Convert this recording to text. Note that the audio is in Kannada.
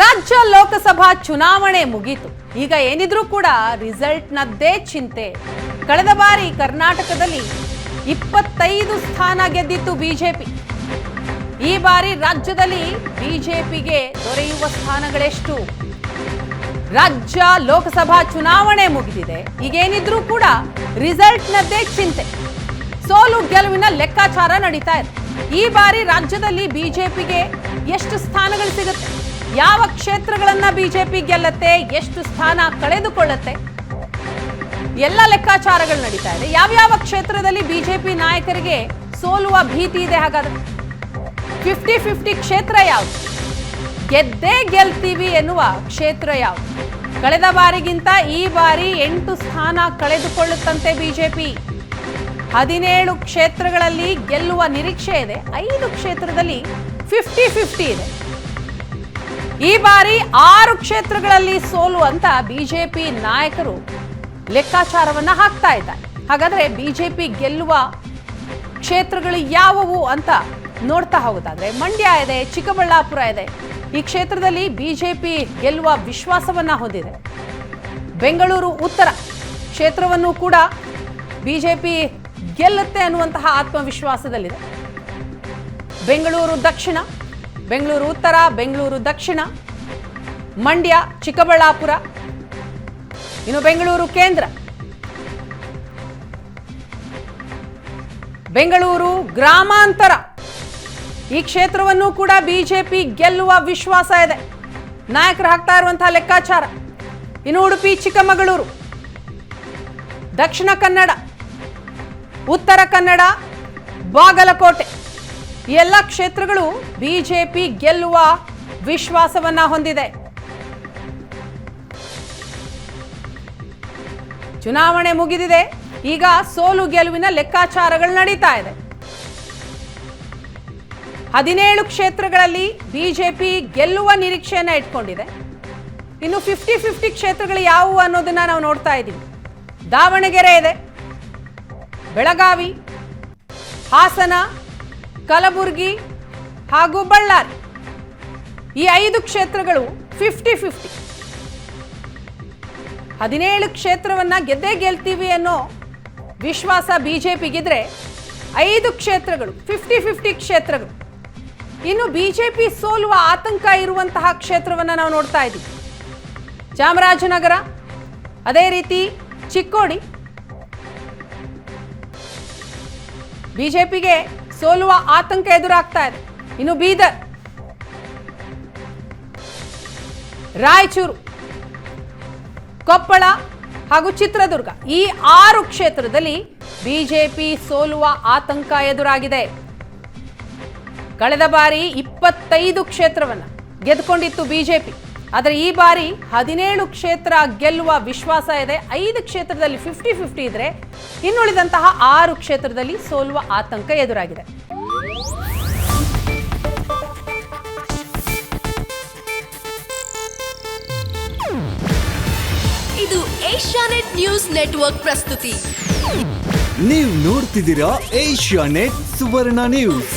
ರಾಜ್ಯ ಲೋಕಸಭಾ ಚುನಾವಣೆ ಮುಗೀತು. ಈಗ ಏನಿದ್ರೂ ಕೂಡ ರಿಸಲ್ಟ್ನದ್ದೇ ಚಿಂತೆ. ಕಳೆದ ಬಾರಿ ಕರ್ನಾಟಕದಲ್ಲಿ ಇಪ್ಪತ್ತೈದು ಸ್ಥಾನ ಗೆದ್ದಿತ್ತು ಬಿಜೆಪಿ. ಈ ಬಾರಿ ರಾಜ್ಯದಲ್ಲಿ ಬಿಜೆಪಿಗೆ ದೊರೆಯುವ ಸ್ಥಾನಗಳೆಷ್ಟು? ರಾಜ್ಯ ಲೋಕಸಭಾ ಚುನಾವಣೆ ಮುಗಿದಿದೆ. ಈಗೇನಿದ್ರೂ ಕೂಡ ರಿಸಲ್ಟ್ನದ್ದೇ ಚಿಂತೆ. ಸೋಲು ಗೆಲುವಿನ ಲೆಕ್ಕಾಚಾರ ನಡೀತಾ ಇದೆ. ಈ ಬಾರಿ ರಾಜ್ಯದಲ್ಲಿ ಬಿಜೆಪಿಗೆ ಎಷ್ಟು ಸ್ಥಾನಗಳು ಸಿಗುತ್ತೆ? ಯಾವ ಕ್ಷೇತ್ರಗಳನ್ನ ಬಿಜೆಪಿ ಗೆಲ್ಲತ್ತೆ, ಎಷ್ಟು ಸ್ಥಾನ ಕಳೆದುಕೊಳ್ಳುತ್ತೆ? ಎಲ್ಲ ಲೆಕ್ಕಾಚಾರಗಳು ನಡೀತಾ ಇದೆ. ಯಾವ್ಯಾವ ಕ್ಷೇತ್ರದಲ್ಲಿ ಬಿಜೆಪಿ ನಾಯಕರಿಗೆ ಸೋಲುವ ಭೀತಿ ಇದೆ ಹಾಗಾದ್ರೆ? ಫಿಫ್ಟಿ ಫಿಫ್ಟಿ ಕ್ಷೇತ್ರ ಯಾವುದು? ಗೆದ್ದೇ ಗೆಲ್ತೀವಿ ಎನ್ನುವ ಕ್ಷೇತ್ರ ಯಾವುದು? ಕಳೆದ ಬಾರಿಗಿಂತ ಈ ಬಾರಿ ಎಂಟು ಸ್ಥಾನ ಕಳೆದುಕೊಳ್ಳುತ್ತಂತೆ ಬಿಜೆಪಿ. ಹದಿನೇಳು ಕ್ಷೇತ್ರಗಳಲ್ಲಿ ಗೆಲ್ಲುವ ನಿರೀಕ್ಷೆ ಇದೆ. ಐದು ಕ್ಷೇತ್ರದಲ್ಲಿ ಫಿಫ್ಟಿ ಫಿಫ್ಟಿ ಇದೆ. ಈ ಬಾರಿ ಆರು ಕ್ಷೇತ್ರಗಳಲ್ಲಿ ಸೋಲು ಅಂತ ಬಿಜೆಪಿ ನಾಯಕರು ಲೆಕ್ಕಾಚಾರವನ್ನ ಹಾಕ್ತಾ ಇದ್ದಾರೆ. ಹಾಗಾದ್ರೆ ಬಿಜೆಪಿ ಗೆಲ್ಲುವ ಕ್ಷೇತ್ರಗಳು ಯಾವುವು ಅಂತ ನೋಡ್ತಾ ಹೋಗೋದಾದ್ರೆ ಮಂಡ್ಯ ಇದೆ, ಚಿಕ್ಕಬಳ್ಳಾಪುರ ಇದೆ. ಈ ಕ್ಷೇತ್ರದಲ್ಲಿ ಬಿಜೆಪಿ ಗೆಲ್ಲುವ ವಿಶ್ವಾಸವನ್ನ ಹೊಂದಿದೆ. ಬೆಂಗಳೂರು ಉತ್ತರ ಕ್ಷೇತ್ರವನ್ನು ಕೂಡ ಬಿಜೆಪಿ ಗೆಲ್ಲುತ್ತೆ ಅನ್ನುವಂತಹ ಆತ್ಮವಿಶ್ವಾಸದಲ್ಲಿದೆ. ಬೆಂಗಳೂರು ದಕ್ಷಿಣ ಬೆಂಗಳೂರು ಉತ್ತರ, ಬೆಂಗಳೂರು ದಕ್ಷಿಣ, ಮಂಡ್ಯ, ಚಿಕ್ಕಬಳ್ಳಾಪುರ, ಇನ್ನು ಬೆಂಗಳೂರು ಕೇಂದ್ರ. ಬೆಂಗಳೂರು ಗ್ರಾಮಾಂತರ. ಈ ಕ್ಷೇತ್ರವನ್ನು ಕೂಡ ಬಿಜೆಪಿ ಗೆಲ್ಲುವ ವಿಶ್ವಾಸ ಇದೆ. ನಾಯಕರು ಹಾಕ್ತಾ ಇರುವಂತಹ ಲೆಕ್ಕಾಚಾರ. ಇನ್ನು ಉಡುಪಿ, ಚಿಕ್ಕಮಗಳೂರು. ದಕ್ಷಿಣ ಕನ್ನಡ. ಉತ್ತರ ಕನ್ನಡ, ಬಾಗಲಕೋಟೆ. ಎಲ್ಲ ಕ್ಷೇತ್ರಗಳು ಬಿಜೆಪಿ ಗೆಲ್ಲುವ ವಿಶ್ವಾಸವನ್ನ ಹೊಂದಿದೆ. ಚುನಾವಣೆ ಮುಗಿದಿದೆ. ಈಗ ಸೋಲು ಗೆಲುವಿನ ಲೆಕ್ಕಾಚಾರಗಳು ನಡೀತಾ ಇದೆ. ಹದಿನೇಳು ಕ್ಷೇತ್ರಗಳಲ್ಲಿ ಬಿಜೆಪಿ ಗೆಲ್ಲುವ ನಿರೀಕ್ಷೆಯನ್ನ ಇಟ್ಕೊಂಡಿದೆ. ಇನ್ನು ಫಿಫ್ಟಿ ಫಿಫ್ಟಿ ಕ್ಷೇತ್ರಗಳು ಯಾವುವು ಅನ್ನೋದನ್ನ ನಾವು ನೋಡ್ತಾ ಇದ್ದೀವಿ. ದಾವಣಗೆರೆ ಇದೆ. ಬೆಳಗಾವಿ, ಹಾಸನ ಕಲಬುರಗಿ ಹಾಗೂ ಬಳ್ಳಾರಿ. ಈ ಐದು ಕ್ಷೇತ್ರಗಳು ಫಿಫ್ಟಿ ಫಿಫ್ಟಿ ಹದಿನೇಳು ಕ್ಷೇತ್ರವನ್ನ ಗೆದ್ದೇ ಗೆಲ್ತೀವಿ ಅನ್ನೋ ವಿಶ್ವಾಸ ಬಿಜೆಪಿಗಿದ್ರೆ ಐದು ಕ್ಷೇತ್ರಗಳು ಫಿಫ್ಟಿ ಫಿಫ್ಟಿ ಕ್ಷೇತ್ರಗಳು. ಇನ್ನು ಬಿಜೆಪಿ ಸೋಲುವ ಆತಂಕ ಇರುವಂತಹ ಕ್ಷೇತ್ರವನ್ನ ನಾವು ನೋಡ್ತಾ ಇದ್ದೀವಿ. ಚಾಮರಾಜನಗರ, ಅದೇ ರೀತಿ ಚಿಕ್ಕೋಡಿ. ಬಿಜೆಪಿಗೆ ಸೋಲುವ ಆತಂಕ ಎದುರಾಗ್ತಾ ಇದೆ. ಇನ್ನು ಬೀದರ್. ರಾಯಚೂರು. ಕೊಪ್ಪಳ ಹಾಗೂ ಚಿತ್ರದುರ್ಗ ಈ ಆರು ಕ್ಷೇತ್ರದಲ್ಲಿ ಬಿಜೆಪಿ ಸೋಲುವ ಆತಂಕ ಎದುರಾಗಿದೆ. ಕಳೆದ ಬಾರಿ ಇಪ್ಪತ್ತೈದು ಕ್ಷೇತ್ರವನ್ನು ಗೆದ್ಕೊಂಡಿತ್ತು ಬಿಜೆಪಿ. ಆದರೆ ಈ ಬಾರಿ ಹದಿನೇಳು ಕ್ಷೇತ್ರ ಗೆಲ್ಲುವ ವಿಶ್ವಾಸ ಇದೆ. ಐದು ಕ್ಷೇತ್ರದಲ್ಲಿ ಫಿಫ್ಟಿ ಫಿಫ್ಟಿ ಇದ್ರೆ ಇನ್ನುಳಿದಂತಹ ಆರು ಕ್ಷೇತ್ರದಲ್ಲಿ ಸೋಲುವ ಆತಂಕ ಎದುರಾಗಿದೆ. ಇದು ಏಷ್ಯಾನೆಟ್ ನ್ಯೂಸ್ ನೆಟ್ವರ್ಕ್ ಪ್ರಸ್ತುತಿ. ನೀವು ನೋಡ್ತಿದ್ದೀರಾ ಏಷ್ಯಾ ನೆಟ್ ಸುವರ್ಣ ನ್ಯೂಸ್.